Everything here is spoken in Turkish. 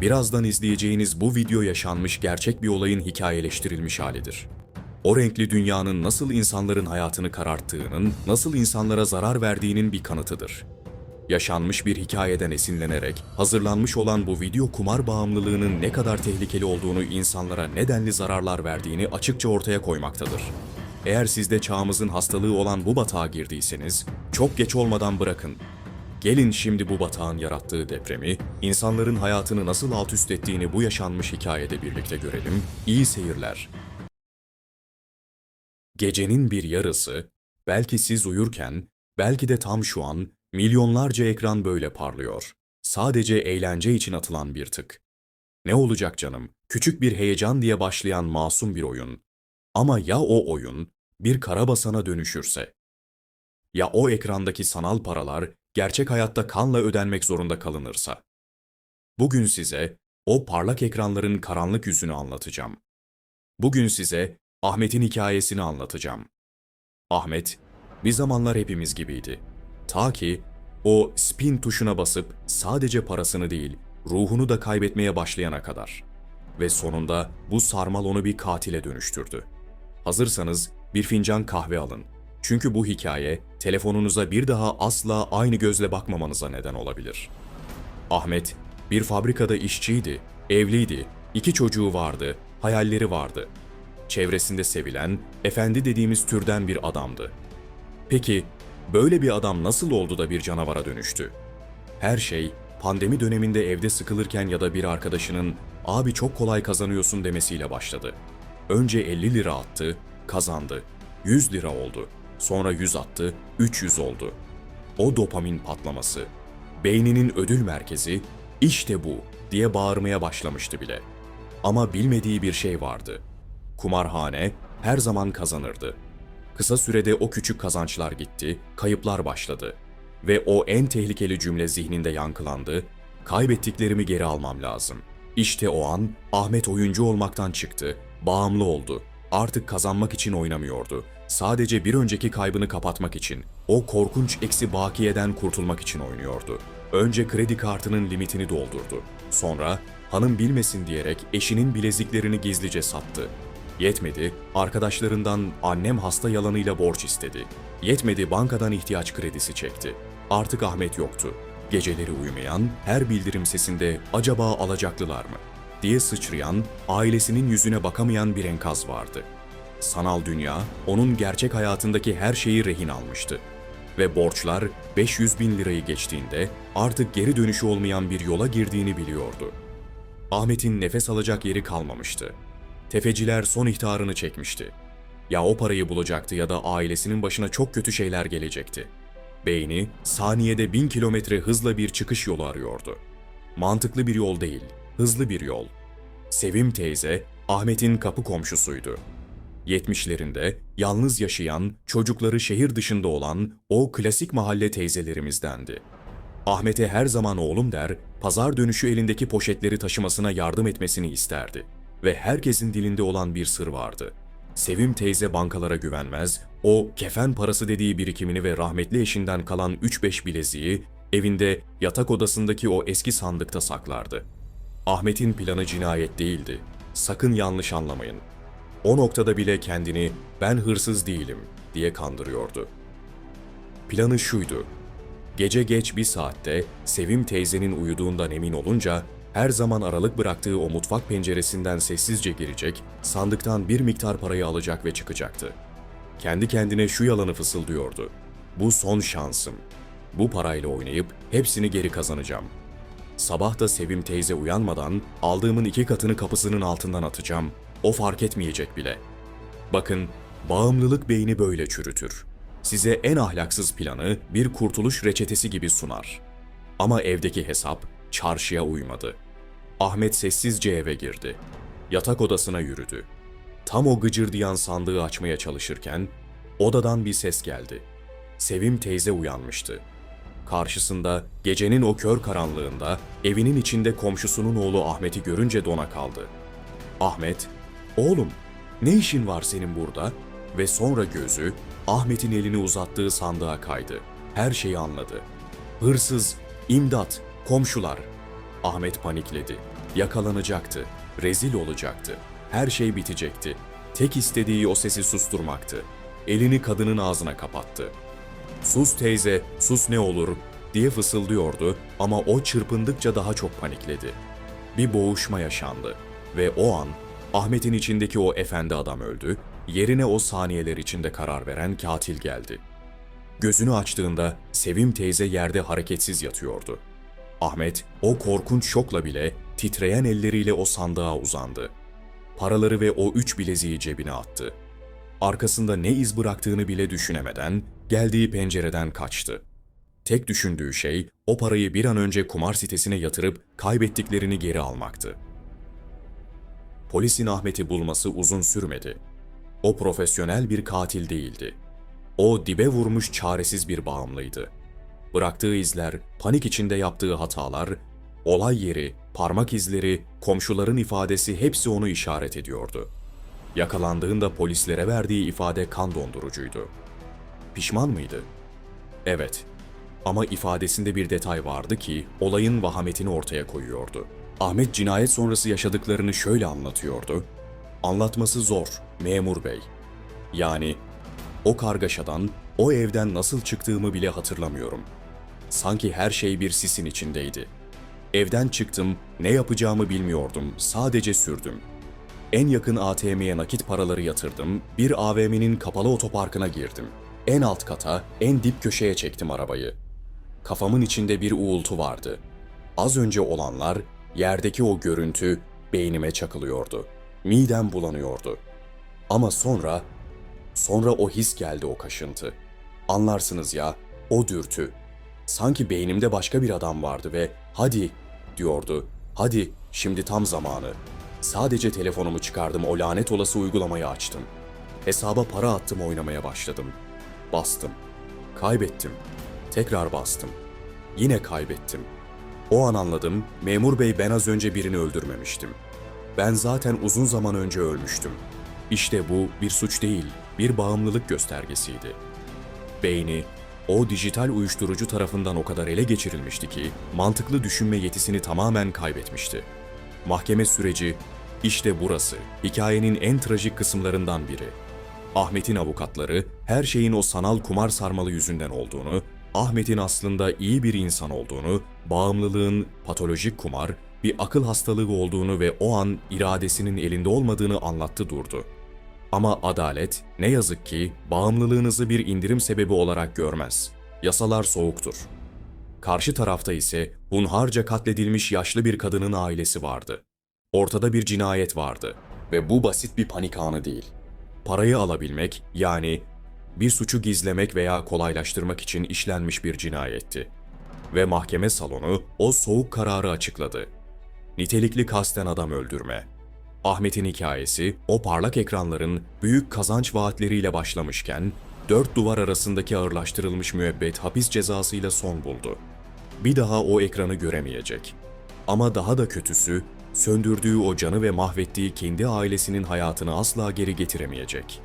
Birazdan izleyeceğiniz bu video yaşanmış gerçek bir olayın hikayeleştirilmiş halidir. O renkli dünyanın nasıl insanların hayatını kararttığının, nasıl insanlara zarar verdiğinin bir kanıtıdır. Yaşanmış bir hikayeden esinlenerek hazırlanmış olan bu video kumar bağımlılığının ne kadar tehlikeli olduğunu insanlara nedenli zararlar verdiğini açıkça ortaya koymaktadır. Eğer siz de çağımızın hastalığı olan bu batağa girdiyseniz, çok geç olmadan bırakın. Gelin şimdi bu batağın yarattığı depremi, insanların hayatını nasıl alt üst ettiğini bu yaşanmış hikayede birlikte görelim. İyi seyirler. Gecenin bir yarısı, belki siz uyurken, belki de tam şu an milyonlarca ekran böyle parlıyor. Sadece eğlence için atılan bir tık. Ne olacak canım? Küçük bir heyecan diye başlayan masum bir oyun. Ama ya o oyun bir karabasana dönüşürse? Ya o ekrandaki sanal paralar gerçek hayatta kanla ödenmek zorunda kalınırsa? Bugün size o parlak ekranların karanlık yüzünü anlatacağım. Bugün size Ahmet'in hikayesini anlatacağım. Ahmet, bir zamanlar hepimiz gibiydi. Ta ki o spin tuşuna basıp sadece parasını değil, ruhunu da kaybetmeye başlayana kadar. Ve sonunda bu sarmal onu bir katile dönüştürdü. Hazırsanız bir fincan kahve alın. Çünkü bu hikaye telefonunuza bir daha asla aynı gözle bakmamanıza neden olabilir. Ahmet bir fabrikada işçiydi, evliydi, iki çocuğu vardı, hayalleri vardı. Çevresinde sevilen, efendi dediğimiz türden bir adamdı. Peki böyle bir adam nasıl oldu da bir canavara dönüştü? Her şey pandemi döneminde evde sıkılırken ya da bir arkadaşının "Abi çok kolay kazanıyorsun." demesiyle başladı. Önce 50 lira attı, kazandı. 100 lira oldu. Sonra 100 attı, 300 oldu. O dopamin patlaması. Beyninin ödül merkezi işte bu diye bağırmaya başlamıştı bile. Ama bilmediği bir şey vardı. Kumarhane her zaman kazanırdı. Kısa sürede o küçük kazançlar gitti, kayıplar başladı. Ve o en tehlikeli cümle zihninde yankılandı. Kaybettiklerimi geri almam lazım. İşte o an Ahmet oyuncu olmaktan çıktı, bağımlı oldu. Artık kazanmak için oynamıyordu. Sadece bir önceki kaybını kapatmak için, o korkunç eksi bakiyeden kurtulmak için oynuyordu. Önce kredi kartının limitini doldurdu. Sonra hanım bilmesin diyerek eşinin bileziklerini gizlice sattı. Yetmedi, arkadaşlarından annem hasta yalanıyla borç istedi. Yetmedi, bankadan ihtiyaç kredisi çekti. Artık Ahmet yoktu. Geceleri uyumayan, her bildirim sesinde acaba alacaklılar mı? diye sıçrayan, ailesinin yüzüne bakamayan bir enkaz vardı. Sanal dünya, onun gerçek hayatındaki her şeyi rehin almıştı. Ve borçlar 500 bin lirayı geçtiğinde artık geri dönüşü olmayan bir yola girdiğini biliyordu. Ahmet'in nefes alacak yeri kalmamıştı. Tefeciler son ihtarını çekmişti. Ya o parayı bulacaktı ya da ailesinin başına çok kötü şeyler gelecekti. Beyni saniyede bin kilometre hızla bir çıkış yolu arıyordu. Mantıklı bir yol değil, hızlı bir yol. Sevim teyze Ahmet'in kapı komşusuydu. 70'lerinde yalnız yaşayan, çocukları şehir dışında olan o klasik mahalle teyzelerimizdendi. Ahmet'e her zaman oğlum der, pazar dönüşü elindeki poşetleri taşımasına yardım etmesini isterdi. Ve herkesin dilinde olan bir sır vardı. Sevim teyze bankalara güvenmez, o kefen parası dediği birikimini ve rahmetli eşinden kalan 3-5 bileziği evinde yatak odasındaki o eski sandıkta saklardı. Ahmet'in planı cinayet değildi. Sakın yanlış anlamayın. O noktada bile kendini ben hırsız değilim diye kandırıyordu. Planı şuydu. Gece geç bir saatte Sevim teyzenin uyuduğundan emin olunca her zaman aralık bıraktığı o mutfak penceresinden sessizce girecek, sandıktan bir miktar parayı alacak ve çıkacaktı. Kendi kendine şu yalanı fısıldıyordu. Bu son şansım. Bu parayla oynayıp hepsini geri kazanacağım. Sabah da Sevim teyze uyanmadan aldığımın iki katını kapısının altından atacağım. O fark etmeyecek bile. Bakın, bağımlılık beyni böyle çürütür. Size en ahlaksız planı bir kurtuluş reçetesi gibi sunar. Ama evdeki hesap çarşıya uymadı. Ahmet sessizce eve girdi. Yatak odasına yürüdü. Tam o gıcırdayan sandığı açmaya çalışırken odadan bir ses geldi. Sevim teyze uyanmıştı. Karşısında gecenin o kör karanlığında evinin içinde komşusunun oğlu Ahmet'i görünce dona kaldı. Ahmet, "Oğlum, ne işin var senin burada?" ve sonra gözü Ahmet'in elini uzattığı sandığa kaydı. Her şeyi anladı. Hırsız, imdat, komşular. Ahmet panikledi. yakalanacaktı, rezil olacaktı. Her şey bitecekti. Tek istediği o sesi susturmaktı. Elini kadının ağzına kapattı. Sus teyze, sus ne olur diye fısıldıyordu ama o çırpındıkça daha çok panikledi. Bir boğuşma yaşandı ve o an Ahmet'in içindeki o efendi adam öldü, yerine o saniyeler içinde karar veren katil geldi. Gözünü açtığında Sevim teyze yerde hareketsiz yatıyordu. Ahmet o korkunç şokla bile titreyen elleriyle o sandığa uzandı. Paraları ve o üç bileziği cebine attı. Arkasında ne iz bıraktığını bile düşünemeden geldiği pencereden kaçtı. Tek düşündüğü şey o parayı bir an önce kumar sitesine yatırıp kaybettiklerini geri almaktı. Polisin Ahmet'i bulması uzun sürmedi. O profesyonel bir katil değildi. O dibe vurmuş çaresiz bir bağımlıydı. Bıraktığı izler, panik içinde yaptığı hatalar, olay yeri, parmak izleri, komşuların ifadesi hepsi onu işaret ediyordu. Yakalandığında polislere verdiği ifade kan dondurucuydu. Pişman mıydı? Evet. Ama ifadesinde bir detay vardı ki olayın vahametini ortaya koyuyordu. Ahmet cinayet sonrası yaşadıklarını şöyle anlatıyordu. Anlatması zor, memur bey. Yani o kargaşadan, o evden nasıl çıktığımı bile hatırlamıyorum. Sanki her şey bir sisin içindeydi. Evden çıktım, ne yapacağımı bilmiyordum, sadece sürdüm. En yakın ATM'ye nakit paraları yatırdım, bir AVM'nin kapalı otoparkına girdim. En alt kata, en dip köşeye çektim arabayı. Kafamın içinde bir uğultu vardı. Az önce olanlar, yerdeki o görüntü beynime çakılıyordu. Midem bulanıyordu. Ama sonra, sonra o his geldi o kaşıntı. Anlarsınız ya, o dürtü. Sanki beynimde başka bir adam vardı ve hadi diyordu. Hadi şimdi tam zamanı. Sadece telefonumu çıkardım o lanet olası uygulamayı açtım. Hesaba para attım oynamaya başladım. Bastım. Kaybettim. Tekrar bastım. Yine kaybettim. O an anladım, memur bey ben az önce birini öldürmemiştim. Ben zaten uzun zaman önce ölmüştüm. İşte bu bir suç değil, bir bağımlılık göstergesiydi. Beyni, o dijital uyuşturucu tarafından o kadar ele geçirilmişti ki mantıklı düşünme yetisini tamamen kaybetmişti. Mahkeme süreci işte burası, hikayenin en trajik kısımlarından biri. Ahmet'in avukatları her şeyin o sanal kumar sarmalı yüzünden olduğunu, Ahmet'in aslında iyi bir insan olduğunu, bağımlılığın patolojik kumar, bir akıl hastalığı olduğunu ve o an iradesinin elinde olmadığını anlattı durdu. Ama adalet ne yazık ki bağımlılığınızı bir indirim sebebi olarak görmez. Yasalar soğuktur. Karşı tarafta ise hunharca katledilmiş yaşlı bir kadının ailesi vardı. Ortada bir cinayet vardı ve bu basit bir panik anı değil. Parayı alabilmek yani bir suçu gizlemek veya kolaylaştırmak için işlenmiş bir cinayetti. Ve mahkeme salonu o soğuk kararı açıkladı. Nitelikli kasten adam öldürme. Ahmet'in hikayesi o parlak ekranların büyük kazanç vaatleriyle başlamışken dört duvar arasındaki ağırlaştırılmış müebbet hapis cezasıyla son buldu. Bir daha o ekranı göremeyecek. Ama daha da kötüsü söndürdüğü o canı ve mahvettiği kendi ailesinin hayatını asla geri getiremeyecek.